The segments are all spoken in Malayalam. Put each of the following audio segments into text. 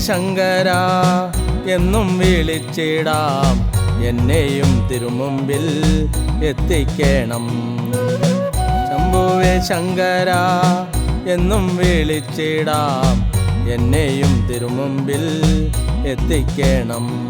ശങ്കര എന്നും വിളിച്ചിടാം. എന്നെയും തിരുമുമ്പിൽ എത്തിക്കണം. ശംഭുവേ ശങ്കര എന്നും വിളിച്ചിടാം. എന്നെയും തിരുമുമ്പിൽ എത്തിക്കണം.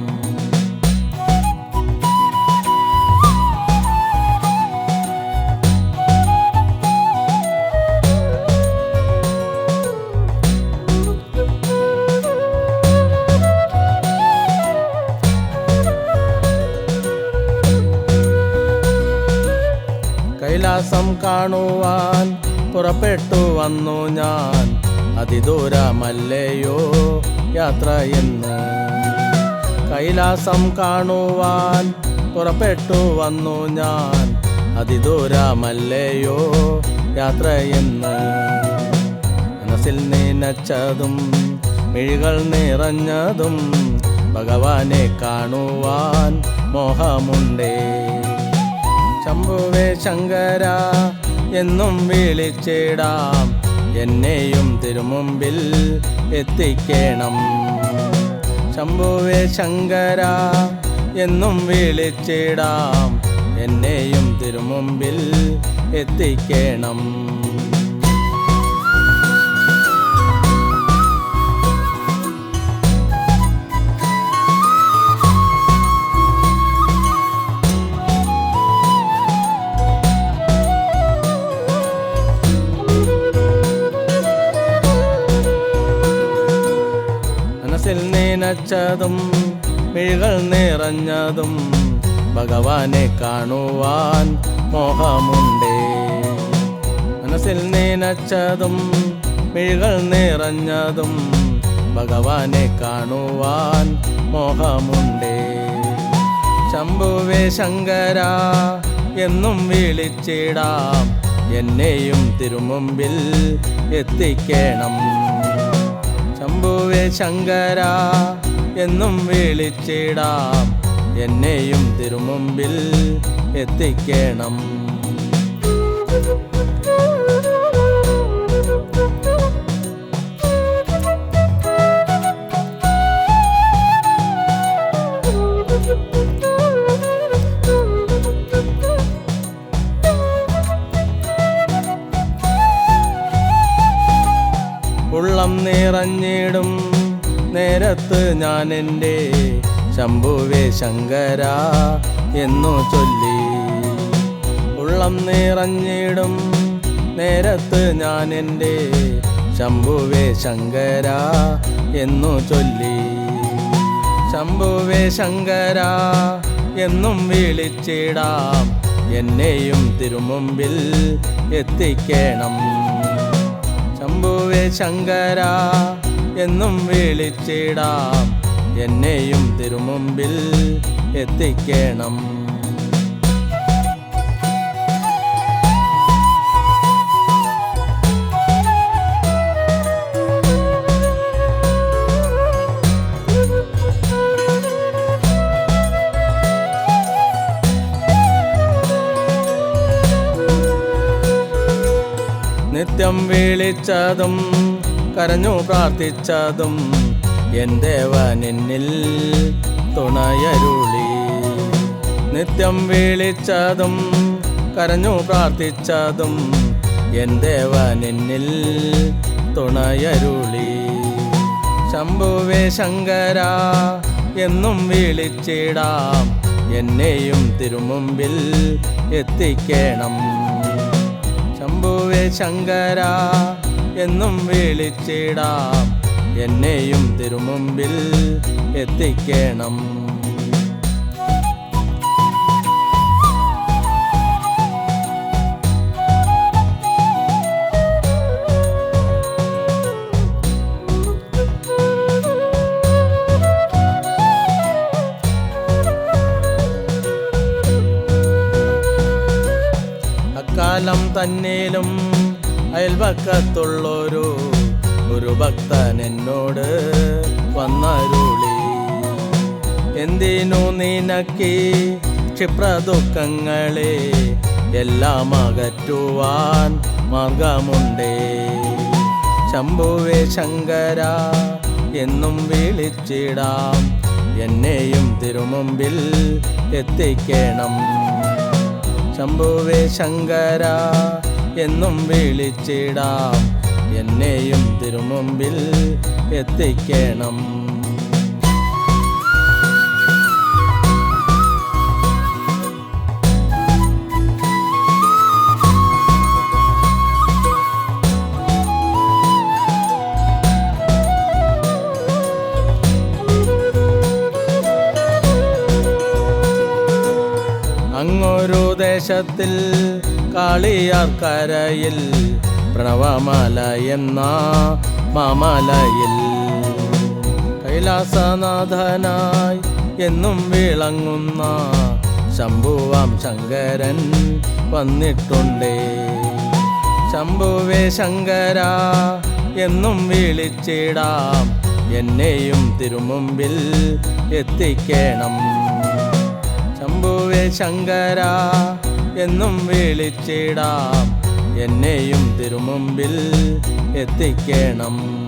കൈലാസം കാണുവാൻ പുറപ്പെട്ടു വന്നു ഞാൻ. അതിദൂരമല്ലയോ യാത്ര എന്ന്. കൈലാസം കാണുവാൻ പുറപ്പെട്ടു വന്നു ഞാൻ. അതിദൂരമല്ലയോ യാത്ര എന്ന്. മനസ്സിൽ നനച്ചതും മിഴികൾ നിറഞ്ഞതും ഭഗവാനെ കാണുവാൻ മോഹമുണ്ടേ. ശംഭുവേ ശങ്കര എന്നും വിളിച്ചിടാം. എന്നെയും തിരുമുമ്പിൽ എത്തിക്കണം. ശംഭുവേ ശങ്കര എന്നും വിളിച്ചിടാം. എന്നെയും തിരുമുമ്പിൽ എത്തിക്കണം. നനച്ചതും മിഴികൾ നിറഞ്ഞതും ഭഗവാനെ കാണുവാൻ മോഹമുണ്ടേ. മനസ്സിൽ നനച്ചതും മിഴികൾ നിറഞ്ഞതും ഭഗവാനെ കാണുവാൻ മോഹമുണ്ടേ. ശംഭുവേ ശങ്കര എന്നും വിളിച്ചിടാം. എന്നെയും തിരുമുമ്പിൽ എത്തിക്കണം. ശംഭുവേ ശങ്കര എന്നും വിളിച്ചിടാം. എന്നെയും തിരുമുമ്പിൽ എത്തിക്കണം. ഉള്ളം നിറഞ്ഞിടും. നേരത്ത് ഞാൻ എന്റെ ശംഭുവേ ശങ്കര എന്നു ചൊല്ലി. ഉള്ളം നിറഞ്ഞിടും നേരത്ത് ഞാൻ എന്റെ ശംഭുവേ ശങ്കര എന്നു ചൊല്ലി. ശംഭുവേ ശങ്കര എന്നും വിളിച്ചിടാം എന്നെയും തിരുമുമ്പിൽ എത്തിക്കണം. ശംഭുവേ ശങ്കര എന്നും വിളിച്ചിടാം. എന്നെയും തിരുമുമ്പിൽ എത്തിക്കണം. നിത്യം വിളിച്ചതും കരഞ്ഞു പ്രാർത്ഥിച്ചതും എന്റെ വനിന്നിൽ തുണയരുളി. നിത്യം വിളിച്ചതും കരഞ്ഞു പ്രാർത്ഥിച്ചതും എന്റെ വനിന്നിൽ തുണയരുളി. ശംഭുവേ ശങ്കര എന്നും വിളിച്ചിടാം. എന്നെയും തിരുമുമ്പിൽ എത്തിക്കണം. ശംഭുവേ ശങ്കര എന്നും വിളിച്ചിടാം. എന്നെയും തിരുമുമ്പിൽ എത്തിക്കണം ും. തന്നേലും അയൽവക്കത്തുള്ളൊരു ഒരു ഭക്തൻ എന്നോട് വന്നരുളി. എന്തിനു നിനക്ക് ക്ഷിപ്രദുഃഖങ്ങളെ എല്ലാം അകറ്റുവാൻ മാർഗമുണ്ടേ? ശംഭുവേ ശങ്കര എന്നും വിളിച്ചിടാം. എന്നെയും തിരുമുമ്പിൽ എത്തിക്കണം. ശംഭുവേ ശങ്കര എന്നും വിളിച്ചിടാം. എന്നെയും തിരുമുമ്പിൽ എത്തിക്കണം. അങ്ങൊരു ദേശത്തിൽ കാളിയാർക്കരയിൽ പ്രണവമാല എന്ന മാമലയിൽ. കൈലാസനാഥനായി എന്നും വിളങ്ങുന്ന ശംഭുവാം ശങ്കരൻ വന്നിട്ടുണ്ടേ. ശംഭുവേ ശങ്കര എന്നും വിളിച്ചിടാം. എന്നെയും തിരുമുമ്പിൽ എത്തിക്കേണം. ശംഭുവേ ശങ്കര എന്നും വിളിച്ചിടാം. എന്നെയും തിരുമുമ്പിൽ എത്തിക്കണം.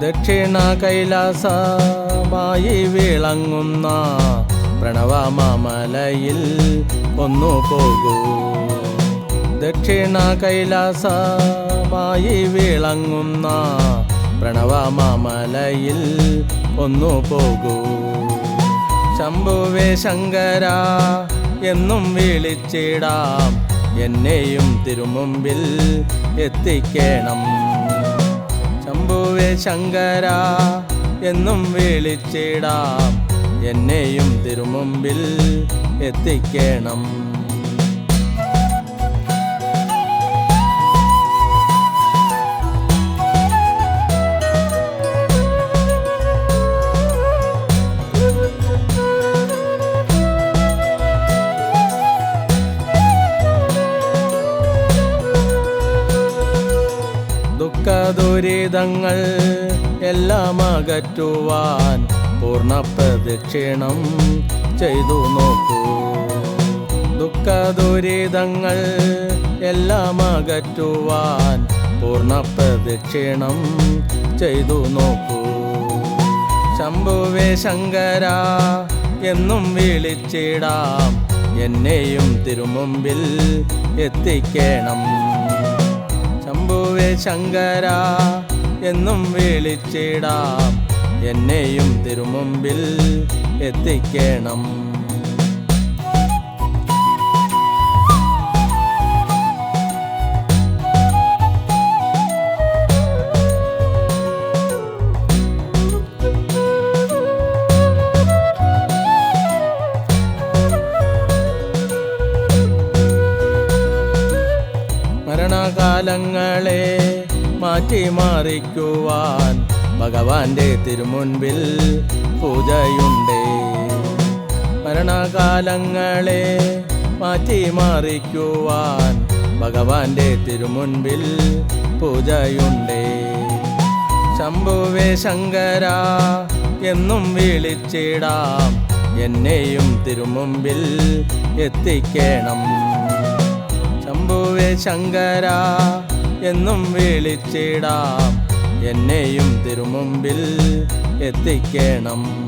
ദക്ഷിണ കൈലാസമായി വിളങ്ങുന്ന പ്രണവമാമലയിൽ ഒന്നു പോകൂ. ദക്ഷിണ കൈലാസമായി വിളങ്ങുന്ന പ്രണവമാമലയിൽ ഒന്നു പോകൂ. ശംഭുവേ ശങ്കര എന്നും വിളിച്ചിടാം. എന്നെയും തിരുമുമ്പിൽ എത്തിക്കണം. ശംഭുവേ ശങ്കര എന്നും വിളിച്ചിടാം. എന്നെയും തിരുമുമ്പിൽ എത്തിക്കണം. ദുരിതങ്ങൾ എല്ലാം അകറ്റുവാൻ പൂർണ പ്രദക്ഷിണം ചെയ്തു നോക്കൂ. ദുഃഖ ദുരിതങ്ങൾ എല്ലാം അകറ്റുവാൻ പൂർണ പ്രദക്ഷിണം ചെയ്തു നോക്കൂ. ശംഭുവേ ശങ്കര എന്നും വിളിച്ചിടാം. എന്നെയും തിരുമുമ്പിൽ എത്തിക്കണം. ശംഭുവേ ശങ്കര എന്നും വിളിച്ചിടാം. എന്നെയും തിരുമുമ്പിൽ എത്തിക്കണം. മരണകാലങ്ങളെ മാറ്റിമാറിക്കുവാൻ ഭഗവാന്റെ തിരുമുൻപിൽ പൂജയുണ്ടേ. മരണകാലങ്ങളെ മാറ്റി മാറിക്കുവാൻ ഭഗവാന്റെ തിരുമുൻപിൽ പൂജയുണ്ടേ. ശംഭുവേ ശങ്കര എന്നും വിളിച്ചിടാം. എന്നെയും തിരുമുമ്പിൽ എത്തിക്കണം. ശംഭുവേ ശങ്കര എന്നും വിളിച്ചിടാം. എന്നെയും തിരുമുമ്പിൽ എത്തിക്കണം.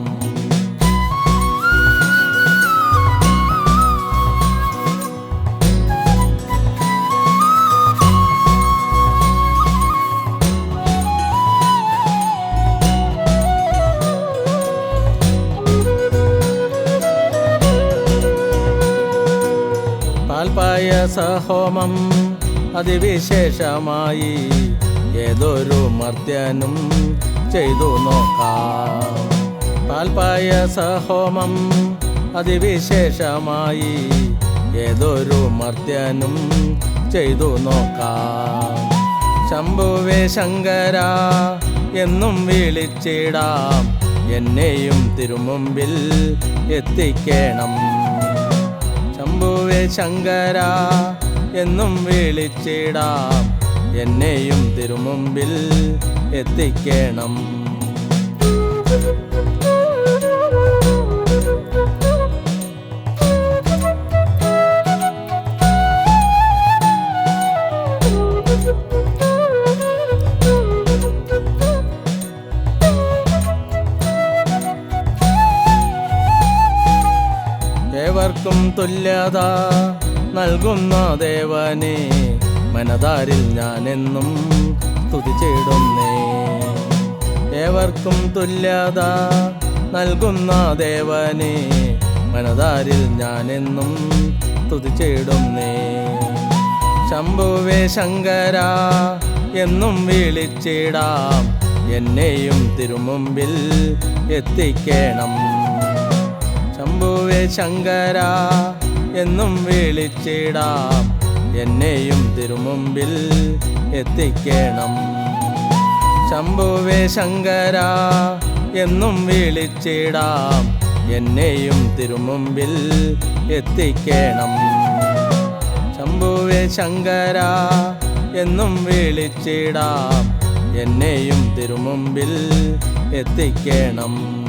പാൽപായസഹോമം അതിവിശേഷമായി ഏതൊരു മർദ്ദനും ചെയ്തു നോക്കാം. പാൽപായസഹോമം അതിവിശേഷമായി ഏതൊരു മർദ്ദനും ചെയ്തു നോക്കാം. ശംഭുവേ ശങ്കര എന്നും വിളിച്ചിടാം. എന്നെയും തിരുമുമ്പിൽ എത്തിക്കണം. ശംഭുവേ ശങ്കര എന്നും വിളിച്ചിടാം. എന്നെയും തിരുമുമ്പിൽ എത്തിക്കണം. ഏവർക്കും തുല്യത. നൽകുന്ന ദേവനെ മനതാരിൽ ഞാനെന്നും തുതിച്ചിടുന്നേ ഏവർക്കും തുല്യത നൽകുന്ന ദേവനെ മനതാരിൽ ഞാനെന്നും തുതിച്ചിടുന്നേ ശംഭുവേ ശങ്കര എന്നും വിളിച്ചിടാം. എന്നെയും തിരുമുമ്പിൽ എത്തിക്കണം. ശംഭുവേ ശങ്കര എന്നും വിളിച്ചിടാം. എന്നെയും തിരുമുമ്പിൽ എത്തിക്കണം. ശംഭുവേ ശങ്കര എന്നും വിളിച്ചിടാം. എന്നെയും തിരുമുമ്പിൽ എത്തിക്കണം. ശംഭുവേ ശങ്കര എന്നും വിളിച്ചിടാം. എന്നെയും തിരുമുമ്പിൽ എത്തിക്കണം.